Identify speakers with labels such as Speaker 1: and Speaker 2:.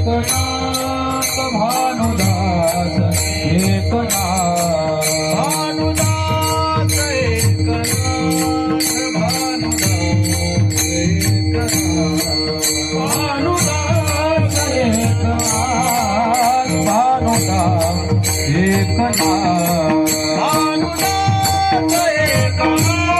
Speaker 1: Eknath Bhanudas Eknath Bhanudas Eknath Bhanudas Eknath Bhanudas Eknath Bhanudas Eknath Bhanudas Eknath